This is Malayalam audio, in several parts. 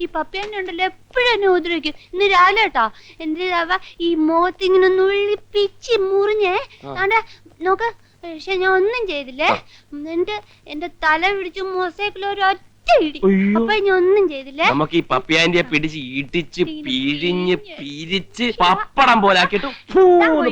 ഈ പപ്പിയന്നെ ഉണ്ടല്ലോ എപ്പോഴും എന്നെ ഉപദ്രവിക്കും? ഇന്ന് രാവിലെ കേട്ടോ. എന്റെ അവ ഈ മുഖത്ത് ഇങ്ങനെ നുള്ളിപ്പിച്ച് മുറിഞ്ഞേ. അവിടെ നോക്ക്. പക്ഷെ ഞാൻ ഒന്നും ചെയ്തില്ലേ. എന്നിട്ട് എന്റെ തല പിടിച്ച് മൊസൈക്കിൽ ഒരു ഒറ്റ ഇടി അപ്പൊ ഞാൻ ഒന്നും ചെയ്തില്ലേ. നമുക്ക് ഈ പപ്പിയാന്റെ പിടിച്ച് ഇടിച്ച് പിഴിഞ്ഞ് പിരിച്ച് പപ്പടം പോലെ ആക്കിയിട്ട്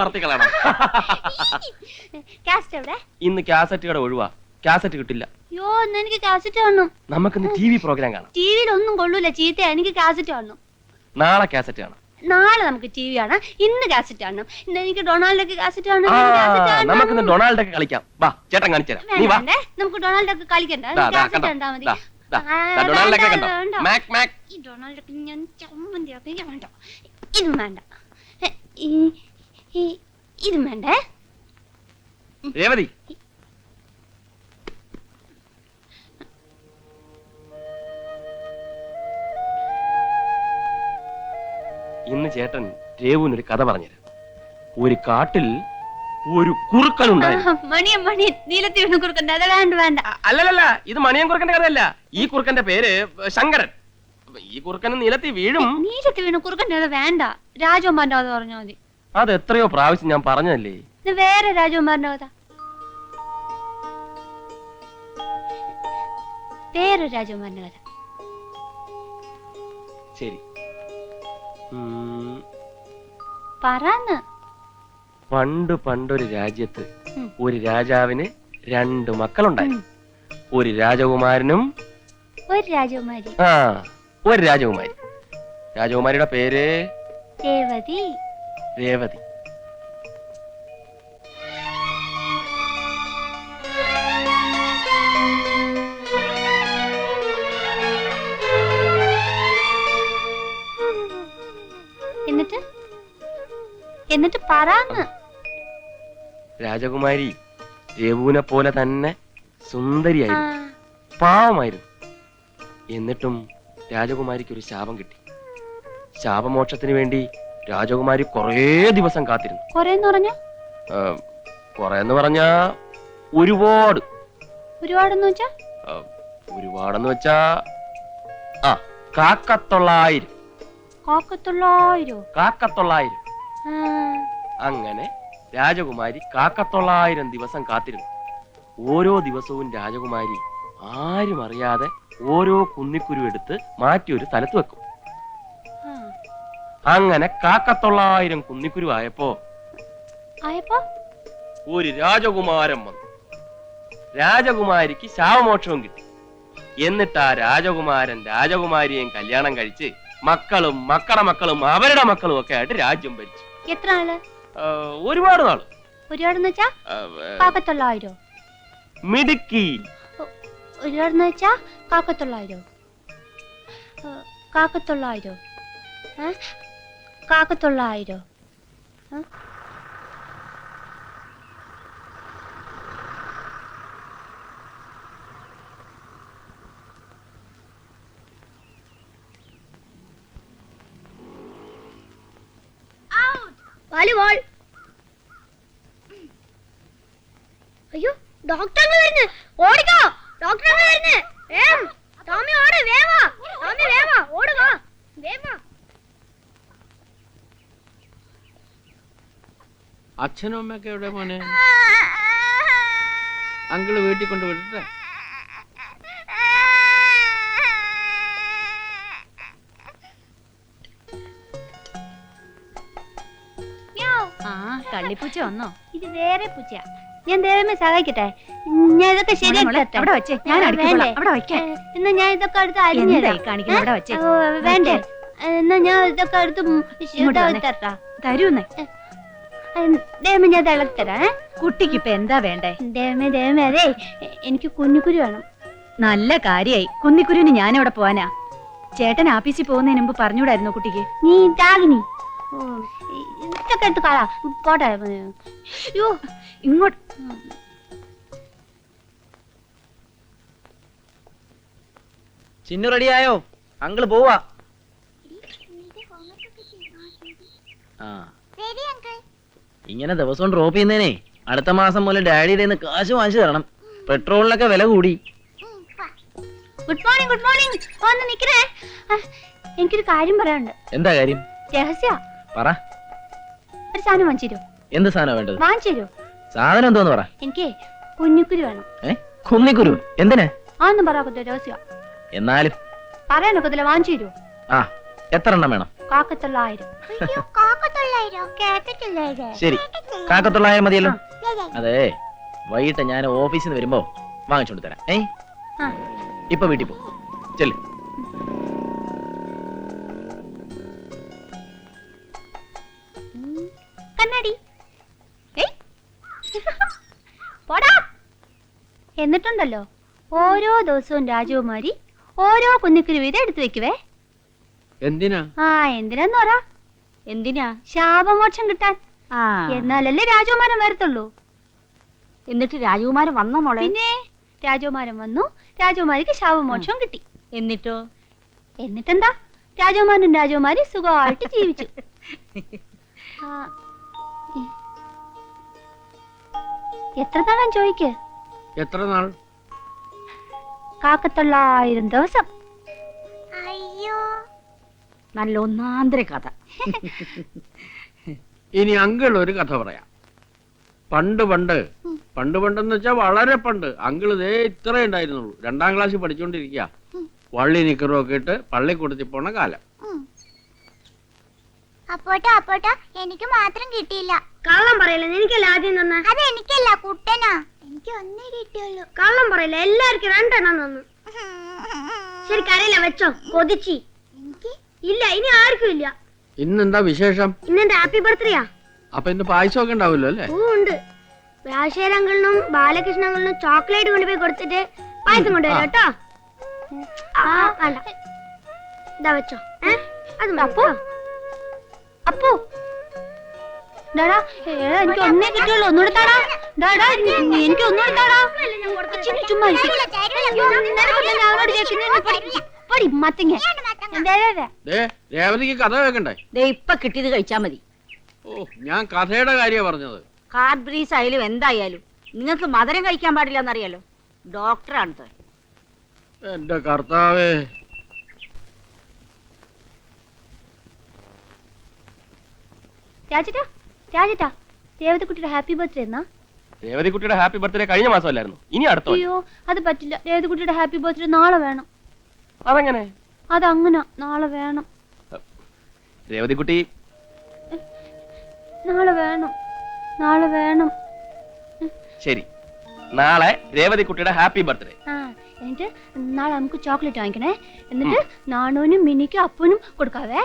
പറത്തിക്കളാണ് കാസ്റ്റ് എവിടെ? ഇന്ന് കാസറ്റ് കട ഒഴിവാ. കാസറ്റ് കിട്ടില്ല. യോ എനിക്ക് കാസറ്റ് കാണണം. നമുക്കിന്ന് ടി വി പ്രോഗ്രാം കാണാം. ടിവിയിൽ ഒന്നും കൊള്ളൂല ചീത്ത. എനിക്ക് കാസറ്റ് കാണണം. നാളെ കാസറ്റ് കാണാം. നാളെ നമുക്ക് ടി വി കാണാം. ഇന്ന് കാസറ്റ് കാണണം. ഇന്ന് എനിക്ക് ഡൊണാൾഡൊക്കെ കാസറ്റ് കാണണം. ആ ഇന്ന് കാണണം. നമുക്കിന്ന് ഒക്കെ കളിക്കാം. വാ ചേട്ടൻ കാണിച്ചു തരാം നീ വാ. വേണ്ടേ? നമുക്ക് ഡൊണാൾഡൊക്കെ കളിക്കണ്ട. ദാ, ദാ, കാസറ്റ് കണ്ടോ? കണ്ടാ മതി. ദാ, ദാ, ആ, ദാ, ഡൊണാൾഡൊക്കെ വേണ്ട, കണ്ടോ? വേണ്ട. മാക് മാക്. ഈ ഡൊണാൾഡൊക്കെ ഞാൻ ചമ്മന്തിയാക്കി ഞാൻ വേണ്ട. ഇതും വേണ്ട. എ, ഈ- ഈ- ഇതും വേണ്ടേ. രേവതി. ചേട്ടൻ രേവുവിനൊരു കഥ പറഞ്ഞുതരാം. ഒരു കാട്ടിൽ ഒരു കുറുക്കൻ ഉണ്ടായിരുന്നു മണിയൻ മണിയൻ നീലത്തി വീണ് കുറുക്കണ്ട അത് വേണ്ട വേണ്ട. അ- അല്ലല്ലല്ല ഇത് മണിയൻ കുറുക്കന്റെ കഥയല്ല. ഈ കുറുക്കന്റെ പേര് ശങ്കരൻ. ഈ കുറുക്കന് നിലത്തി വീഴും നീലത്തി വീണ് വേണ്ട. രാജകുമാരന്റെ കഥ പറഞ്ഞാൽ മതി. അത് എത്രയോ പ്രാവശ്യം ഞാൻ പറഞ്ഞതല്ലേ? ഇത് വേറെ രാജകുമാരന്റെ കഥ. വേറെ രാജകുമാരന്റെ കഥ. ശരി. പറന്ന്. പണ്ട് പണ്ടൊരു രാജ്യത്ത് ഒരു രാജാവിന് രണ്ട് മക്കളുണ്ടായി ഒരു രാജകുമാരനും ഒരു രാജകുമാരി. ആ ഒരു രാജകുമാരി. രാജകുമാരിയുടെ പേര് രേവതി. രേവതി. എന്നിട്ട് പറന്ന്. രാജകുമാരി രഘുവിനെ പോലെ തന്നെ സുന്ദരിയായിരുന്നു പാവമായിരുന്നു. എന്നിട്ടും രാജകുമാരിക്ക് ഒരു ശാപം കിട്ടി. ശാപമോക്ഷത്തിന് വേണ്ടി രാജകുമാരി കുറേ ദിവസം കാത്തിരുന്നു. കൊറേന്ന് പറഞ്ഞ? പറഞ്ഞാ ഒരുപാട്. ഒരുപാടെന്ന് വെച്ചാ? ഒരുപാടെന്ന് വെച്ചാ ആ കാക്കത്തൊള്ളായിരം. കാക്കത്തൊള്ളായിരോ? കാക്കത്തൊള്ളായിരം. അങ്ങനെ രാജകുമാരി കാക്കത്തൊള്ളായിരം ദിവസം കാത്തിരുന്നു. ഓരോ ദിവസവും രാജകുമാരി ആരും അറിയാതെ ഓരോ കുന്നിക്കുരു എടുത്ത് മാറ്റി ഒരു സ്ഥലത്ത് വെക്കും. അങ്ങനെ കാക്കത്തൊള്ളായിരം കുന്നിക്കുരു ആയപ്പോ ഒരു രാജകുമാരൻ വന്നു. രാജകുമാരിക്ക് ശാവമോക്ഷവും കിട്ടി. എന്നിട്ട് ആ രാജകുമാരൻ രാജകുമാരിയെയും കല്യാണം കഴിച്ച് മക്കളും മക്കളുടെ മക്കളും അവരുടെ മക്കളും ഒക്കെ ആയിട്ട് രാജ്യം ഭരിച്ചു. എത്ര ആൾ? ഒരുപാട് നാൾ. ഒരുപാടെന്ന് വെച്ചാ കാക്കത്തൊള്ളായിരോ മിടുക്കി. ഒരുപാടെന്ന് വെച്ചാ കാക്കത്തൊള്ളായിരോ? കാക്കത്തൊള്ളായിരോ? കാക്കത്തൊള്ളായിരോ? ഏ? വാലിബോൾ അയ്യോ ഡോക്ടർ വരുന്നു. ഓടിക്കോ. ഡോക്ടർ വരുന്നു. വേഗം. ടോമി ഓട് വേവാ ടോമി വേവാ ഓടുക വേവാ അച്ഛനും അമ്മയൊക്കെ എവിടെ മോനെ? അങ്കിൾ വീട്ടിൽ കൊണ്ട് കള്ളിപ്പൂച്ച വന്നോ ഇത് വേറെ പൂച്ചയാ. ഞാൻ ദേവമേ സഹായിക്കട്ടെ. ഞാൻ ഇതൊക്കെ മോളെ, മോളെ, ശരിയാക്കി അവിടെ വെച്ചേ. ഞാൻ അടുക്കള അവിടെ വെക്കേ. എന്നാ ഞാൻ ഇതൊക്കെ അടുത്ത് അരിഞ്ഞു എന്തായി കാണിക്കുന്നത് അവിടെ വെച്ചേ? വേണ്ടേ? എന്നാ ഞാൻ ഇതൊക്കെ അടുത്ത് തരൂന്നേ. ദേവമേ ഞാൻ ഇത് ഇളക്കി തരാം. കുട്ടിക്ക് ഇപ്പൊ എന്താ വേണ്ടേ? ദേവമേ ദേവമേ അതെ എനിക്ക് കുഞ്ഞിക്കുരു വേണം. നല്ല കാര്യായി. കുന്നിക്കുരുവിന് ഞാൻ അവിടെ പോവാനാ. ചേട്ടൻ ആഫീസിൽ പോകുന്നതിന് മുമ്പ് പറഞ്ഞൂടായിരുന്നു കുട്ടിക്ക്. നീ താകിനി ഇതൊക്കെ എടുത്ത് കളാ പോട്ടെ അയ്യോ ഇങ്ങോട്ട്. ചിന്നു റെഡിയായോ? അങ്കിൾ പോവാ. ആ. ഇങ്ങനെ ദിവസം ഡ്രോപ്പ് ചെയ്യുന്നേനെ അടുത്ത മാസം മുതൽ ഡാഡിയുടെ നിന്ന് കാശ് വാങ്ങിച്ചു തരണം. പെട്രോളിനൊക്കെ വില കൂടി. ഗുഡ് മോർണിംഗ് ഗുഡ് മോർണിംഗ് ഒന്ന് നിക്കണേ എനിക്കൊരു കാര്യം പറയാനുണ്ട്. എന്താ കാര്യം? രഹസ്യ. പറ. ഒരു സാധനം വാങ്ങിച്ചു എന്ത് സാധനം വേണ്ടത്? വാങ്ങിച്ചു സാധനം എന്തോന്ന് പറ. എനിക്ക് കുഞ്ഞുക്കുരു വേണം. ഏ? കുന്നിക്കുരു? എന്തിനാ? ആന്നും പറയാക്കത്തില്ല രഹസ്യ. എന്നാലും പറയാനൊക്കത്തില്ല വാങ്ങിച്ചു തരുമോ ആ എത്ര എണ്ണം വേണം? കാക്കത്തൊള്ളായിരം. ശരി. കാക്കത്തുള്ളായിരം മതിയല്ലോ. അതെ. വൈകിട്ട് ഞാൻ ഓഫീസിൽ നിന്ന് വരുമ്പോ വാങ്ങിച്ചോണ്ട് തരാം. ഏ ആ. ഇപ്പൊ വീട്ടിൽ പോ. ചെല്ല്. കണ്ണാടി. പോടാ. എന്നിട്ടുണ്ടല്ലോ ഓരോ ദിവസവും രാജകുമാരി ഓരോ കുഞ്ഞുക്കിന് വീതം എടുത്തു വെക്കുവേ. എന്തിനാ? ആ എന്തിനാന്ന് പറ. എന്തിനാ? ശാപമോക്ഷം കിട്ടാൻ. ആ. എന്നാലല്ലേ രാജകുമാരൻ വരത്തുള്ളൂ. എന്നിട്ട് രാജകുമാരൻ വന്ന മോളെ? പിന്നെ രാജകുമാരൻ വന്നു രാജകുമാരിക്ക് ശാപമോക്ഷം കിട്ടി. എന്നിട്ടോ? എന്നിട്ടെന്താ? രാജകുമാരനും രാജകുമാരി സുഖമായിട്ട് ജീവിച്ചു. ആ, എത്ര നാളാൻ ചോദിക്ക്? എത്ര നാൾ? കാക്കത്തൊള്ളായിരം ദിവസം. അയ്യോ. നല്ല ഒന്നാന്തര കഥ. ഇനി അങ്കിൾ ഒരു കഥ പറയാം. പണ്ട് പണ്ട് പണ്ട് പണ്ടെന്ന് വെച്ചാൽ വളരെ പണ്ട്. അങ്കിൾ ഇതേ ഇത്രേ ഉണ്ടായിരുന്നുള്ളൂ. രണ്ടാം ക്ലാസ്സിൽ പഠിച്ചുകൊണ്ടിരിക്കുക വള്ളി നിക്കറും ഒക്കെ ഇട്ട് പള്ളിക്കൂടത്തിൽ പോണ കാലം. അപ്പോട്ടോ അപ്പോട്ടോ. എനിക്ക് മാത്രം കിട്ടിയില്ല. കള്ളം പറയില്ല? എനിക്കല്ല ആദ്യം തന്ന? അത് എനിക്കല്ല കുട്ടനാ. എനിക്ക് ഒന്നേ കിട്ടിയുള്ളൂ. കള്ളം പറയില്ല? എല്ലാവർക്കും രണ്ടെണ്ണം തന്നു. ശരി കരയില്ല വെച്ചോ. കൊതിച്ചി. ഇല്ല ഇനി ആർക്കും ഇല്ല. ഇന്നെന്താ വിശേഷം? ഇന്നെന്റെ ഹാപ്പി ബർത്ത്ഡേയാ. അപ്പൊ ഇന്ന് പായസമൊക്കെ ഉണ്ടാവില്ലോ അല്ലേ? ഓ ഉണ്ട്. രാജശേഖരങ്ങളിനും ബാലകൃഷ്ണങ്ങളിലും ചോക്ലേറ്റ് കൊണ്ടുപോയി കൊടുത്തിട്ട് പായസം കൊണ്ടുവരാം കേട്ടോ. ആ വേണ്ട. ഇതാ വെച്ചോ. ഏ? അത് അപ്പോ? അപ്പോ. ഡാടാ എനിക്ക് ഒന്നേ കിട്ടിയുള്ളൂ. ഒന്നുകൂടെ താടാ. ഡാടാ നീ- എനിക്ക് ഒന്നുകൂടെ താടാ. ചിന്നു ചുമ്മാ പൊടി- മത്തങ്ങ. രേവതിക്ക് കഥ കേൾക്കണ്ടേ? ദേ ഇപ്പൊ കിട്ടിയത് കഴിച്ചാ മതി. ഓ ഞാൻ കഥയുടെ കാര്യമാണ് പറഞ്ഞത്. കാർബ്രീസ് ആയാലും എന്തായാലും നിങ്ങൾക്ക് മധുരം കഴിക്കാൻ പാടില്ല എന്നറിയാലോ. ഡോക്ടറാണത് എന്റെ കർത്താവേ. രാജേട്ടാ രാജേട്ടാ രേവതിക്കുട്ടിയുടെ ഹാപ്പി ബർത്ത്ഡേ എന്നാ. രേവതിക്കുട്ടിയുടെ ഹാപ്പി ബർത്ത്ഡേ കഴിഞ്ഞ മാസമല്ലായിരുന്നു. ഇനി അടുത്ത അയ്യോ അത് പറ്റില്ല. രേവതിക്കുട്ടിയുടെ ഹാപ്പി ബർത്ത്ഡേ നാളെ വേണം. അതെങ്ങനെ? അതങ്ങനെ നാളെ വേണം. രേവതിക്കുട്ടി? നാളെ വേണം. നാളെ വേണം. ശരി. നാളെ രേവതിക്കുട്ടിയുടെ ഹാപ്പി ബർത്ത്ഡേ. ആ. എന്നിട്ട് നാളെ നമുക്ക് ചോക്ലേറ്റ് വാങ്ങിക്കണേ. എന്നിട്ട് നാണുവിനും മിനിക്കും അപ്പനും കൊടുക്കാവേ.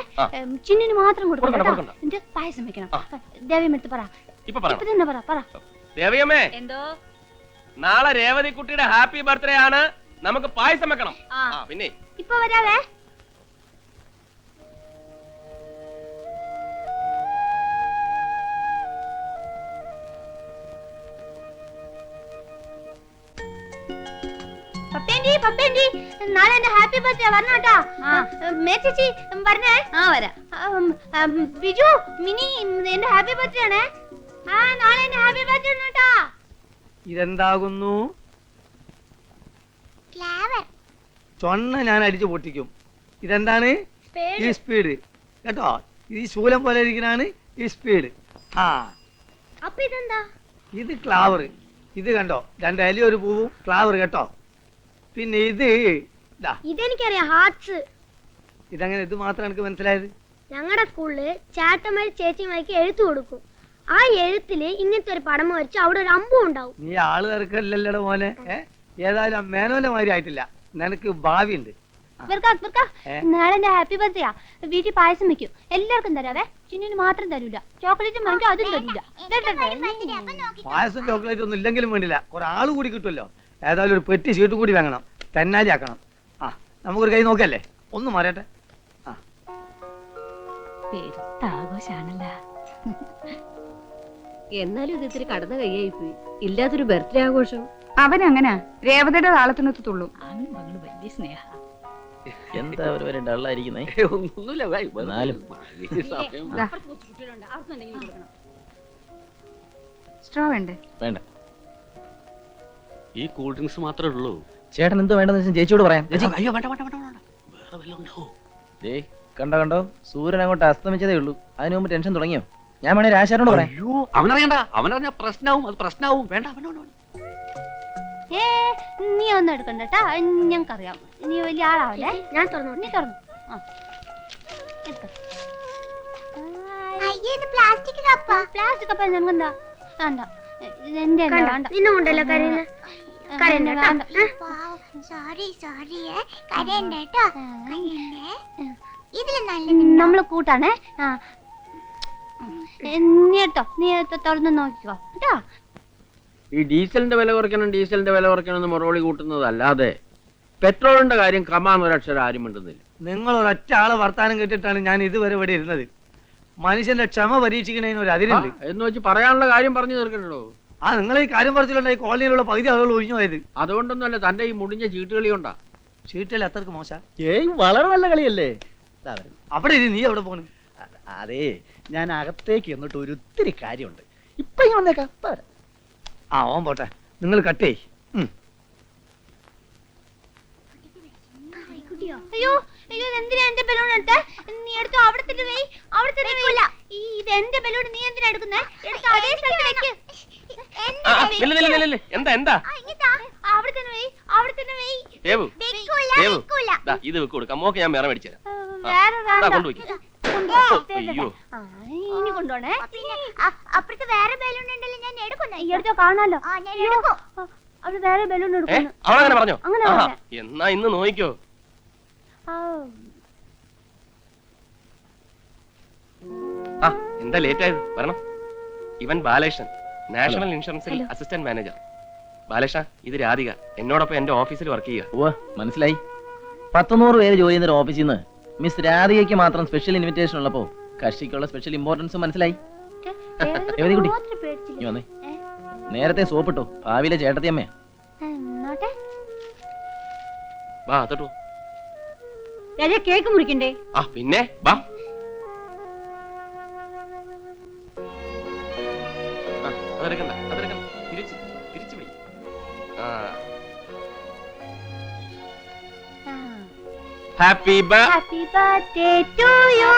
ചിന്നിന് മാത്രം കൊടുക്കണം കൊടുക്കണ്ട, കേട്ടോ. കൊടുക്കണ്ട. എന്നിട്ട് പായസം വെക്കണം. ആ. ദേവിയം എടുത്ത് പറ. ഇപ്പൊ ഇപ്പൊ തന്നെ പറ പറ. ദേവിയമ്മേ എന്തോ? നാളെ രേവതി കുട്ടിയുടെ ഹാപ്പി ബർത്ത്ഡേ ആണ്. നമുക്ക് പായസം വെക്കണം. ആ. ആ പിന്നെ. ഇപ്പൊ വരാവേ. പപ്പേന്റി പപ്പേന്റി നാളെ എന്റെ ഹാപ്പി ബർത്ത്ഡേ വരണം കേട്ടോ. മേ ചേച്ചി പറഞ്ഞേ ആ വരാ. ബിജു മിനി എന്റെ ഹാപ്പി ബർത്ത്ഡേ ആണേ. ആ നാളെ എന്റെ ഹാപ്പി ബർത്ത്ഡേ ആണ് കേട്ടോ. ഇതെന്താകുന്നു? ക്ലാവർ ചൊണ്ണ ഞാൻ അടിച്ചു പൊട്ടിക്കും. ഇതെന്താണ്? ഈ സ്പീഡ്. കേട്ടോ? ഈ ശൂലം പോലെ ഇരിക്കുന്നാണ് ഈ സ്പീഡ്. ആ. അപ്പൊ ഇതെന്താ? ഇത് ക്ലാവർ ഇത് കണ്ടോ? രണ്ട് അലി ഒരു പൂവും ക്ലാവർ കേട്ടോ? പിന്നെ ഇത് ഇതാ ഇതെനിക്കറിയാം ഹാർട്സ്. ഇതങ്ങനെ ഇത് മാത്രം എനിക്ക് മനസ്സിലായത്? ഞങ്ങളുടെ സ്കൂളിൽ ചേട്ടന്മാര് ചേച്ചിമാർക്ക് എഴുത്തു കൊടുക്കും. ആ എഴുത്തിൽ ഇങ്ങനത്തെ ഒരു പടം വരച്ച് അവിടെ ഒരു അമ്പും ഉണ്ടാവും. നീ ആൾ തിരക്കല്ലോ മോനെ? ഏ? ഏതായാലും മേനോന്റെ മാതിരി ആയിട്ടില്ല. നിനക്ക് ഭാവിയുണ്ട്. ഉണ്ട് വെറുക്കാ ഏ? നാളെ എന്റെ ഹാപ്പി ബർത്ത്ഡേ ആ. വീട്ടിൽ പായസം വെക്കും. എല്ലാവർക്കും തരാവേ. ചിന്നിന് മാത്രം തരൂല. ചോക്ലേറ്റും വാങ്ങിക്കും അതും തരൂല. ദേ, ദേ, ദേ. പായസം ചോക്ലേറ്റ് ഒന്നും ഇല്ലെങ്കിലും വേണ്ടില്ല. കുറെ ആൾ കൂടി കിട്ടുമല്ലോ. ഏതായാലും ഒരു പെറ്റി ഷീറ്റ് കൂടി വാങ്ങണം. തെന്നാലി ആക്കണം. ആ നമുക്കൊരു കൈ നോക്കല്ലേ ഒന്ന് മാറട്ടെ. ആ. പെരുത്ത ആഘോഷാണല്ലോ എന്നാലും ഇത് ഇത്തിരി കടന്ന കൈയായി പോയി. ഇല്ലാത്തൊരു ബർത്ത്ഡേ ആഘോഷം. അവൻ അങ്ങനെ രേവതയുടെ താളത്തിനെത്തുള്ളൂ അവനും മകൾ വലിയ സ്നേഹ. എന്താ ഒരു വരെ ഡള്ളായിരിക്കുന്നേ? ഒന്നുമില്ല എന്നാലും. സ്ട്രോ വേണ്ടേ? വേണ്ട. ഈ കൂൾ ഡ്രിങ്ക്സ് മാത്രമേ ഉള്ളൂ. ചേട്ടൻ എന്ത് വേണ്ടെന്ന് വെച്ചാൽ ചേച്ചിയോട് പറയാം. അയ്യോ വേണ്ട വേണ്ട വേണ്ട വേണ്ട വേറെ വല്ലതും ഉണ്ടാവോ ദേ കണ്ടോ കണ്ടോ? സൂര്യൻ അങ്ങോട്ട് അസ്തമിച്ചതേ ഉള്ളൂ. അതിനു മുമ്പ് ടെൻഷൻ തുടങ്ങിയോ? ഞാൻ വേണേ രാശാരോട് പറയാം. അയ്യോ അവനറിയണ്ട. അവനറിഞ്ഞ പ്രശ്നവും അത് പ്രശ്നവും. വേണ്ട വേണ്ട വേണ്ട, വേണ്ട. ഏ നീ ഒന്നും എടുക്കണ്ട കേട്ടാ ഞങ്ങൾക്കറിയാം. നീ വലിയ ആളാവല്ലേ? ഞാൻ തുറന്നു നീ തുറന്നു. ആ. എടുക്ക അയ്യേ ഇത് പ്ലാസ്റ്റിക് കപ്പ. പ്ലാസ്റ്റിക് കപ്പ ഞങ്ങന്താ വേണ്ട. അല്ല, വേണ്ട. നിന്നെ കൊണ്ടല്ലോ കരയുന്ന. കരയണ്ട. സോറി സോറി കരയണ്ട കേട്ടോ. ഇതിൽ നല്ല നമ്മൾ കൂട്ടാണേ. ആ. നീ നീ തുറന്ന് നോക്കിക്കോ. കേട്ടോ? ഈ ഡീസലിന്റെ വില കുറയ്ക്കണം ഡീസലിന്റെ വില കുറയ്ക്കണം എന്ന് മറുപടി കൂട്ടുന്നതല്ലാതെ പെട്രോളിന്റെ കാര്യം കമാന്ന് ഒരക്ഷരം ആരും മിണ്ടുന്നില്ല. നിങ്ങൾ ഒരൊറ്റ ആളെ വർത്താനം കേട്ടിട്ടാണ് ഞാൻ ഇതുവരെ ഇവിടെ ഇരുന്നത്. മനുഷ്യന്റെ ക്ഷമ പരീക്ഷിക്കുന്നതിന് ഒരു അതിരുണ്ട്. എന്ന് വെച്ച് പറയാനുള്ള കാര്യം പറഞ്ഞു തീർക്കണ്ടോ ആ നിങ്ങൾ ഈ കാര്യം പറഞ്ഞിട്ടുണ്ടായി കോളനിയിലുള്ള പകുതി ആളുകൾ ഒഴിഞ്ഞു പോയത്. അതുകൊണ്ടൊന്നുമല്ല തന്റെ ഈ മുടിഞ്ഞ ചീട്ടുകളി കൊണ്ടാ. ചീട്ടല്ല അത്രയ്ക്ക് മോശ? ഏയ് വളരെ നല്ല കളിയല്ലേ? ദാ വരുന്നു. അവിടെ ഇരി, നീ അവിടെ പോണ്? അ- അതേ ഞാൻ അകത്തേക്ക് എന്നിട്ട് ഒരു ഒത്തിരി കാര്യമുണ്ട്. ഇപ്പൊ ഞാൻ വന്നേക്കാം വരാം. ആ ഓൻ പോട്ടെ. നിങ്ങൾ കട്ടേ അയ്യോ അയ്യോ ഇതെന്തിനാ എന്റെ ബലൂൺ എടുത്തേ? നീ എടുത്തോ അവിടെ തന്നെ വെയ് അവിടെ തന്നെ ഈ ഇത് എന്റെ ബലൂൺ നീ എന്തിനാ എടുക്കുന്നേ? എടുത്ത് അതേ സ്ഥലത്ത് വെക്ക്. എന്താ എന്താ? അവിടെ തന്നെ വെയ് അവിടെ തന്നെ വെയ് ദേവു. വെക്കൂല വെക്കൂല. ദാ, ഇത് വെക്ക് കൊടുക്കാം മോക്ക് ഞാൻ വേറെ മേടിച്ചു തരാം. കൊണ്ടുപോയി. അയ്യോ. ഇനി കൊണ്ടുപോണേ. അപ്പുറത്ത് വേറെ ബലൂൺ ഉണ്ടല്ലോ ഞാൻ എടുക്കുന്നു. ഈ എടുത്തോ കാണാലോ? ആ ഞാൻ എടുക്കും. വേറെ ബലൂൺ അവളങ്ങനെ പറഞ്ഞോ? അങ്ങനെ. എന്നാ ഇന്ന് നോയിക്കോ. എന്താ ലേറ്റ് ആയത് വരണം. ഇവൻ ബാലകൃഷ്ണൻ. നാഷണൽ ഇൻഷുറൻസിൽ അസിസ്റ്റന്റ് മാനേജർ ബാലകൃഷ്ണ ഇത് രാധിക. എന്നോടൊപ്പം എന്റെ ഓഫീസിൽ വർക്ക് ചെയ്യുക. ഓ മനസ്സിലായി. പത്തുനൂറ് പേര് ജോലി ചെയ്യുന്ന ഒരു ഓഫീസിൽ നിന്ന് മിസ് രാധികയ്ക്ക് മാത്രം സ്പെഷ്യൽ ഇൻവിറ്റേഷൻ ഉള്ളപ്പോ കക്ഷിക്കുള്ള സ്പെഷ്യൽ ഇമ്പോർട്ടൻസ് മനസ്സിലായി. കുട്ടി. നേരത്തെ സോപ്പിട്ടോ? ഭാവിയിലെ ചേട്ടത്തിയമ്മേ വാ കേക്ക് മുറിക്കണ്ടേ ആ പിന്നെ വാ. ആ, അതെടുക്കണ്ട അതെടുക്കണ്ട തിരിച്ച് തിരിച്ചു ആ. ആ. ഹാപ്പി ബ Happy birthday to you.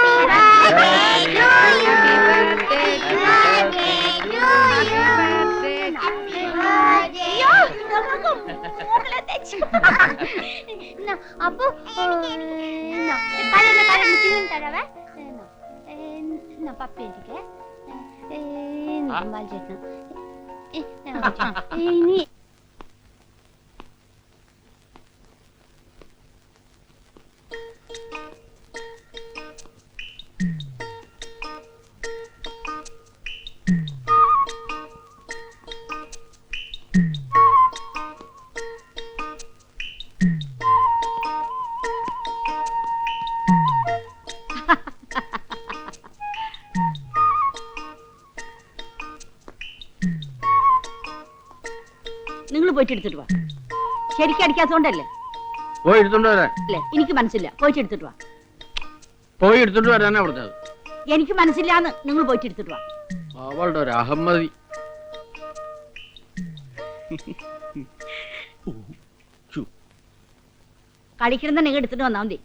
അയ്യോ, നമുക്ക് മൂക്കിലെ തെച്ച്. എന്നാ, അപ്പൊ ഏ, എന്നാ, തലയിൽ തലയിൽ ചില്ലും തരാവേ. എന്നാ, ഏ, എന്നാ, പപ്പി ഇരിക്കെ. ഏ, നിങ്ങൾ പോയിട്ട് എടുത്തിട്ട് വാ. ശരിക്കും അടിക്കാത്തോണ്ടല്ലേ പോയി എടുത്തോണ്ട് വരാൻ. അല്ലേ? എനിക്ക് മനസ്സില്ല. പോയിട്ട് എടുത്തിട്ട് വാ. പോയി എടുത്തോണ്ട് വരാനാ പറഞ്ഞത് എനിക്ക് മനസ്സില്ലാന്ന് നിങ്ങൾ പോയിട്ട് എടുത്തിട്ട് വാ. അവളുടെ ഒരു അഹമ്മതി. കളിക്കണം നിങ്ങൾ എടുത്തിട്ട് വന്നാ മതി.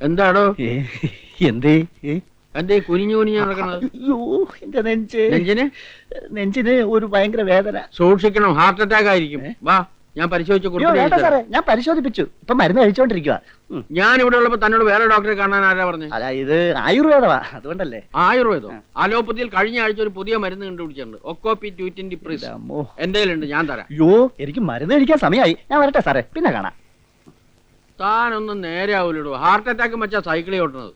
എന്താടോ? എന്തേ? എന്തേ കുനിഞ്ഞു കുനിഞ്ഞു നടക്കണത് അയ്യോ എന്റെ നെഞ്ച്. നെഞ്ചിന്? നെഞ്ചിന് ഒരു ഭയങ്കര വേദന. സൂക്ഷിക്കണം ഹാർട്ട് അറ്റാക്ക് ആയിരിക്കും. വാ ഞാൻ പരിശോധിച്ച് വേണ്ട സാറേ ഞാൻ പരിശോധിപ്പിച്ചു. ഇപ്പൊ മരുന്ന് കഴിച്ചോണ്ടിരിക്കുക ഞാൻ ഇവിടെ ഉള്ളപ്പോ തന്നോട് വേറെ ഡോക്ടറെ കാണാൻ ആരാ പറഞ്ഞു? അല്ല ഇത് ആയുർവേദമാ അതുകൊണ്ടല്ലേ. ആയുർവേദം. അലോപ്പതിയിൽ കഴിഞ്ഞ ആഴ്ച ഒരു പുതിയ മരുന്ന് കണ്ടുപിടിച്ചിട്ടുണ്ട്. ഒക്കോപി ടു ട്വന്റി പ്രിസ് എന്തേലുണ്ട് ഞാൻ തരാം. അയ്യോ എനിക്ക് മരുന്ന് കഴിക്കാൻ സമയമായി. ഞാൻ വരട്ടെ സാറേ പിന്നെ കാണാം. താനൊന്നും നേരെ ആവൂലോ ഹാർട്ട് അറ്റാക്ക് വെച്ചാ സൈക്കിളിൽ ഓട്ടുന്നത്.